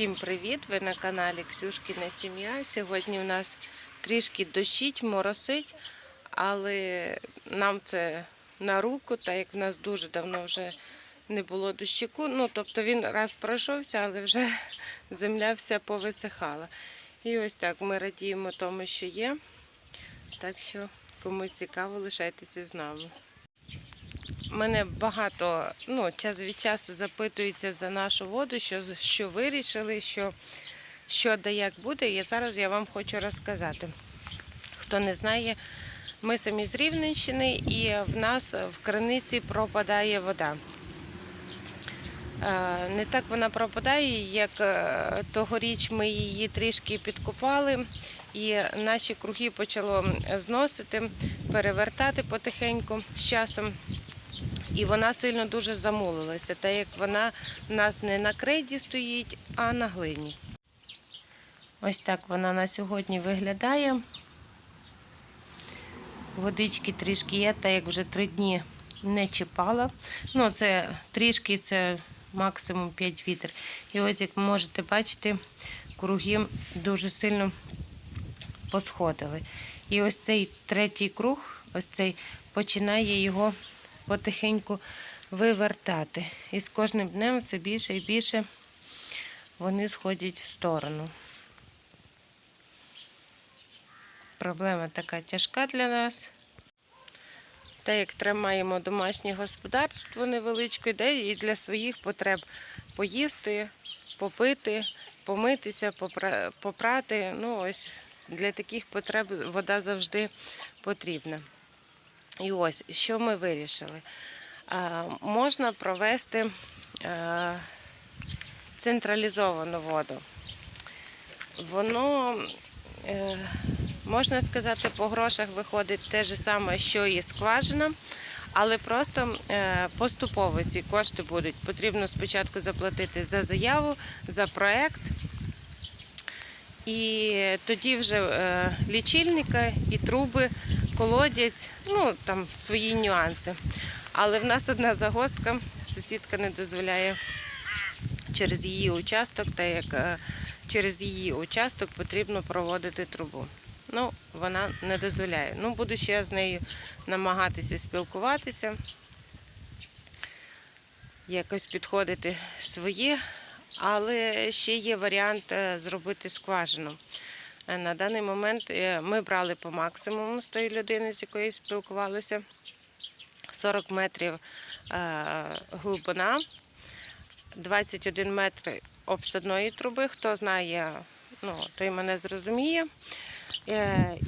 Всім привіт! Ви на каналі Ксюшкіна Сім'я. Сьогодні у нас трішки дощить, моросить, але нам це на руку, так як в нас дуже давно вже не було дощику. Ну, тобто він раз пройшовся, але вже земля вся повисихала. І ось так ми радіємо тому, що є. Так що, кому цікаво, лишайтеся з нами. Мене багато ну, час від часу запитуються за нашу воду, що, що вирішили, що, що да як буде. І зараз я вам хочу розказати. Хто не знає, ми самі з Рівненщини і в нас в криниці пропадає вода. Е, Не так вона пропадає, як е, тогоріч ми її трішки підкопали, і наші круги почало зносити, перевертати потихеньку з часом. І вона сильно дуже замулилася, так як вона у нас не на крейді стоїть, а на глині. Ось так вона на сьогодні виглядає. Водички трішки є, так як вже три дні не чіпала. Ну, це трішки, це максимум 5 вітер. І ось, як можете бачити, круги дуже сильно посходили. І ось цей третій круг, ось цей починає його потихеньку вивертати. І з кожним днем все більше і більше вони сходять в сторону. Проблема така тяжка для нас. Те, як тримаємо домашнє господарство невеличке, де і для своїх потреб поїсти, попити, помитися, попрати. Ну, ось для таких потреб вода завжди потрібна. І ось, що ми вирішили? Можна провести централізовану воду. Воно, е, можна сказати, по грошах виходить те ж саме, що і скважина, але просто е, поступово ці кошти будуть. Потрібно спочатку заплатити за заяву, за проект. І тоді вже е, лічильника і труби, колодязь, ну там свої нюанси. Але в нас одна загостка, сусідка не дозволяє через її участок, так як е, через її участок потрібно проводити трубу. Ну, вона не дозволяє. Ну, буду ще з нею намагатися спілкуватися, якось підходити свої, але ще є варіант е, зробити скважину. Е, На даний момент е, ми брали по максимуму з тої людини, з якою спілкувалися. 40 метрів е, глибина, 21 метр обсадної труби. Хто знає, ну, той мене зрозуміє.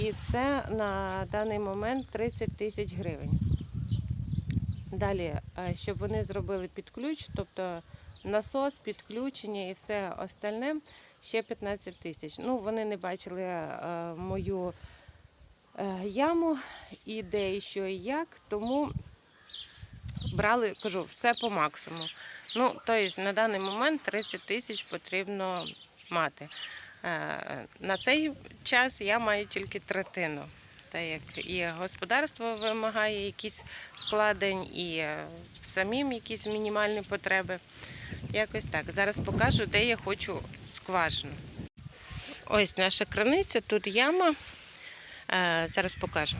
І це на даний момент 30 тисяч гривень. Далі, щоб вони зробили під ключ, тобто насос, підключення і все остальне, ще 15 тисяч. Ну, вони не бачили е, мою е, яму і де, і що і як, тому брали, кажу, все по максимуму. Ну, тобто на даний момент 30 тисяч потрібно мати. Е, На цей час я маю тільки третину. Так як і господарство вимагає якісь вкладень, і е, самим якісь мінімальні потреби. Якось так. Зараз покажу, де я хочу скважину. Ось наша краниця, тут яма. Е, Зараз покажу.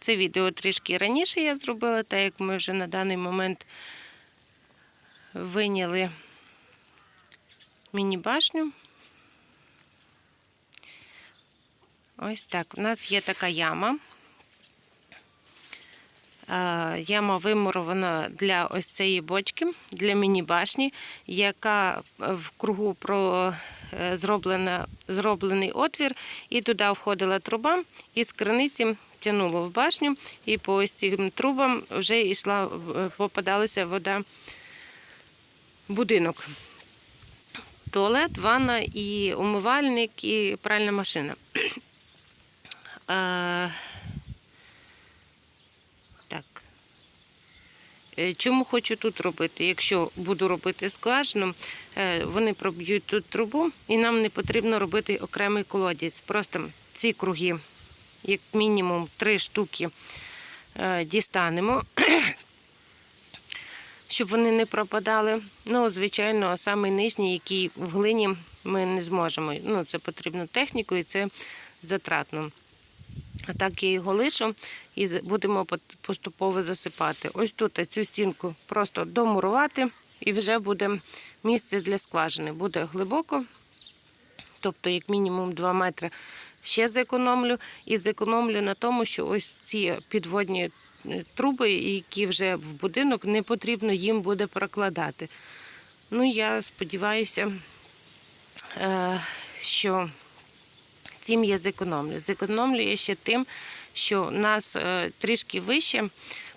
Це відео трішки раніше я зробила, так як ми вже на даний момент виняли міні-башню. Ось так. У нас є така яма. Е, Яма вимурована для ось цієї бочки, для міні-башні, яка в кругу про е, зроблена, зроблений отвір, і туди входила труба, і з криниці тягнуло в башню, і по ось цим трубам вже йшла, е, попадалася вода будинок. Туалет, ванна і умивальник, і пральна машина. Е, Так. Е, Чому хочу тут робити? Якщо буду робити скважину, е, вони проб'ють тут трубу, і нам не потрібно робити окремий колодязь. Просто ці круги, як мінімум три штуки, е, дістанемо, щоб вони не пропадали. Ну, звичайно, самий нижній, який в глині ми не зможемо. Ну, це потрібно техніку і це затратно. А так я його лишу і будемо поступово засипати. Ось тут цю стінку просто домурувати, і вже буде місце для скважини. Буде глибоко, тобто, як мінімум 2 метри. Ще зекономлю і зекономлю на тому, що ось ці підводні е, труби, які вже в будинок, не потрібно їм буде прокладати. Ну, я сподіваюся, е, що цим я зекономлю. Зекономлю я ще тим, що у нас е, трішки вище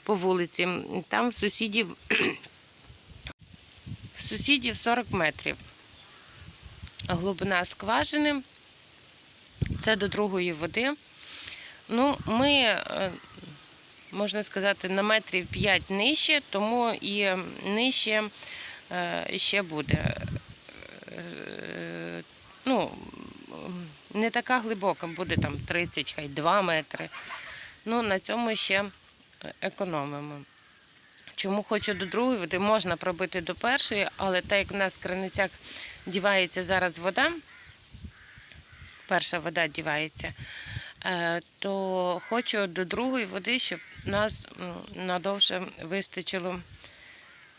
по вулиці, там в сусідів, в сусідів 40 метрів. Глибина скважини. Це до другої води. Ну, ми, е, можна сказати, на метрів 5 нижче, тому і нижче е, ще буде. Е, Ну, не така глибока, буде там 30, хай 2 метри. Ну, на цьому ще економимо. Чому хочу до другої води, можна пробити до першої, але так як в нас в криницях дівається зараз вода, перша вода дівається, е, то хочу до другої води, щоб нас надовше вистачило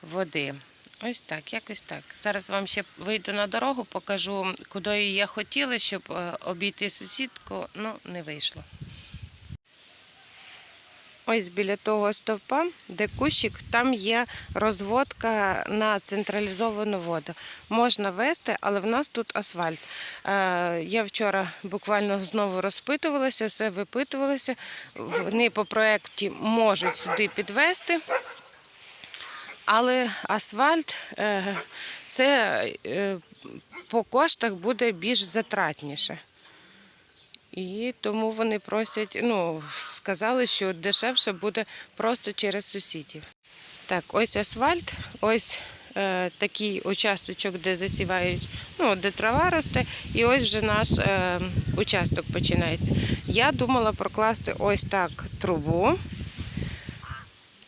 води. Ось так, якось так. Зараз вам ще вийду на дорогу, покажу, куди я хотіла, щоб е, обійти сусідку, ну не вийшло. Ось біля того стовпа, де кущик, там є розводка на централізовану воду. Можна вести, але в нас тут асфальт. Е, Я вчора буквально знову розпитувалася, все випитувалася. Вони по проєкті можуть сюди підвести. Але асфальт е, це е, по коштах буде більш затратніше. І тому вони просять, ну, сказали, що дешевше буде просто через сусідів. Так, ось асфальт, ось е, такий участочок, де засівають, ну, де трава росте, і ось вже наш е, участок починається. Я думала прокласти ось так трубу.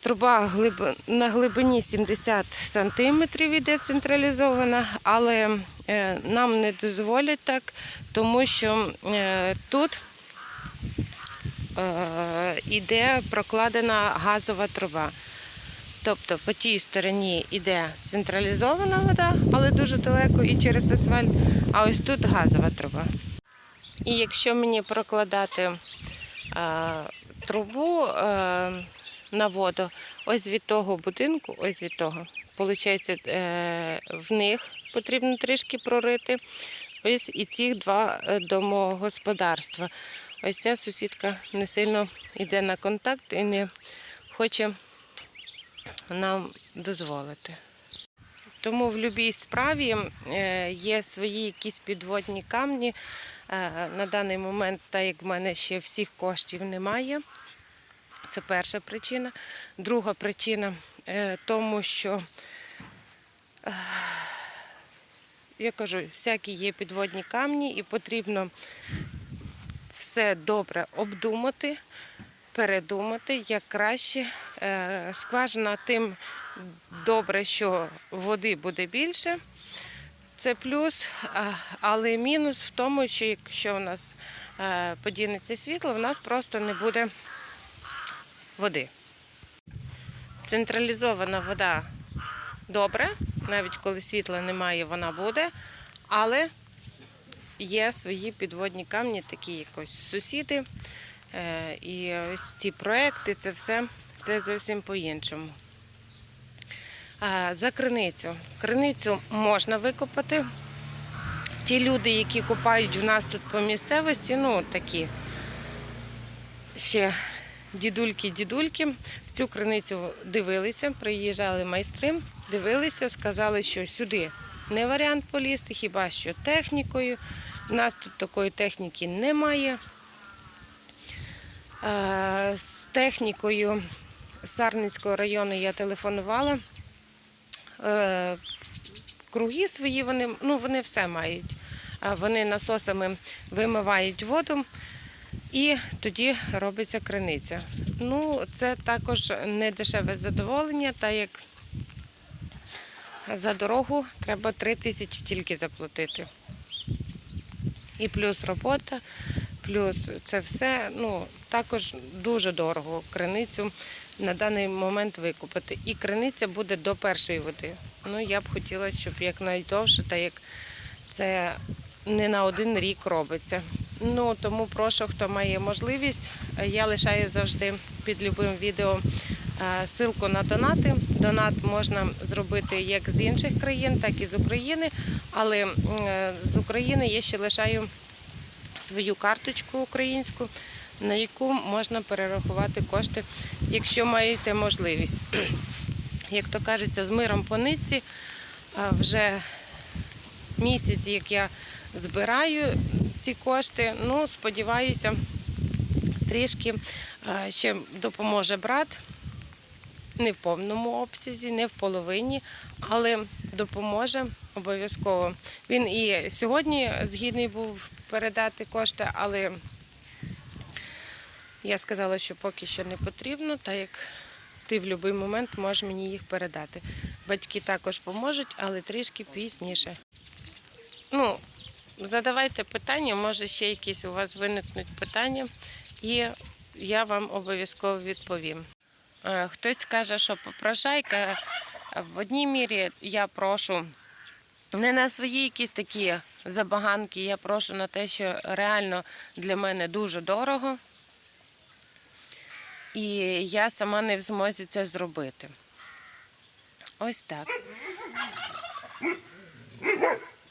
Труба на глибині 70 сантиметрів іде централізована, але е, нам не дозволять так, тому що е, тут е, іде прокладена газова труба. Тобто по тій стороні йде централізована вода, але дуже далеко і через асфальт, а ось тут газова труба. І якщо мені прокладати трубу на воду, ось від того будинку, ось від того, виходить, е, в них потрібно трішки прорити. Ось і ці два е, домогосподарства. Ось ця сусідка не сильно йде на контакт і не хоче нам дозволити. Тому в будь-якій справі е, є свої якісь підводні камні. На даний момент, так як в мене ще всіх коштів немає, це перша причина. Друга причина е, тому, що е, я кажу, всякі є підводні камні, і потрібно все добре обдумати, передумати, як краще. Е, Скважина тим добре, що води буде більше. Це плюс, але мінус в тому, що якщо у нас подінеться світло, в нас просто не буде води. Централізована вода добре, навіть коли світла немає, вона буде, але є свої підводні камні, такі як ось сусіди. Е, І ось ці проекти, це все це зовсім по-іншому. За криницю. Криницю можна викопати. Ті люди, які копають в нас тут по місцевості, ну такі ще дідульки-дідульки, в цю криницю дивилися, приїжджали майстри, дивилися, сказали, що сюди не варіант полізти, хіба що технікою. У нас тут такої техніки немає. Е, З технікою Сарницького району я телефонувала. Е, Круги свої вони, ну, вони все мають. Вони насосами вимивають воду і тоді робиться криниця. Ну, це також не дешеве задоволення, так як За дорогу треба 3 тисячі тільки заплатити. І плюс робота, плюс це все. Ну, також дуже дорого криницю на даний момент викупити. І криниця буде до першої води. Ну, я б хотіла, щоб якнайдовше, так як це не на один рік робиться. Ну тому прошу, хто має можливість. Я лишаю завжди під любим відео е, ссылку на донати. Донат можна зробити як з інших країн, так і з України. Але е, з України я ще лишаю свою карточку українську, на яку можна перерахувати кошти, якщо маєте можливість. Як то кажеться, з миром по нитці вже місяць, як я збираю ці кошти. Ну, сподіваюся, трішки ще допоможе брат. Не в повному обсязі, не в половині, але допоможе обов'язково. Він і сьогодні згідний був передати кошти, але я сказала, що поки що не потрібно, так як ти в будь-який момент можеш мені їх передати. Батьки також поможуть, але трішки пізніше. Ну, задавайте питання, може ще якісь у вас виникнуть питання, і я вам обов'язково відповім. Е, Хтось каже, що попрошайка. В одній мірі я прошу не на свої якісь такі забаганки, я прошу на те, що реально для мене дуже дорого. І я сама не в змозі це зробити. Ось так.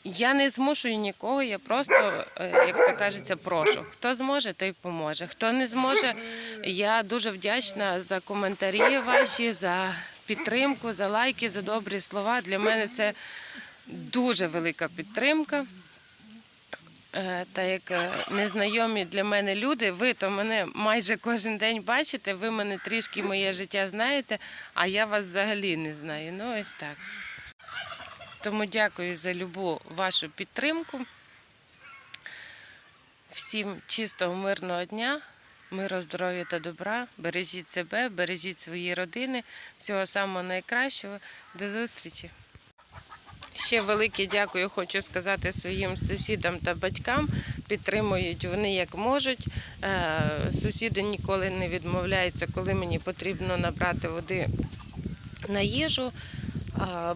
Я не змушую нікого, я просто, е, як то кажеться, прошу. Хто зможе, той поможе. Хто не зможе, я дуже вдячна за коментарі ваші, за підтримку, за лайки, за добрі слова. Для мене це дуже велика підтримка. Е, Та як е, незнайомі для мене люди, ви то мене майже кожен день бачите, ви мене трішки моє життя знаєте, а я вас взагалі не знаю. Ну ось так. Тому дякую за любу вашу підтримку. Всім чистого, мирного дня, миру, здоров'я та добра. Бережіть себе, бережіть свої родини. Всього самого найкращого. До зустрічі! Ще велике дякую хочу сказати своїм сусідам та батькам. Підтримують вони як можуть. Е, Сусіди ніколи не відмовляються, коли мені потрібно набрати води на їжу.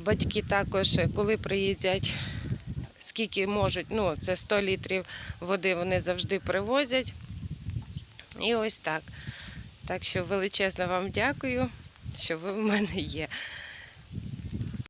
Батьки також, коли приїздять, скільки можуть, ну це 100 літрів води вони завжди привозять. І ось так. Так що величезно вам дякую, що ви в мене є.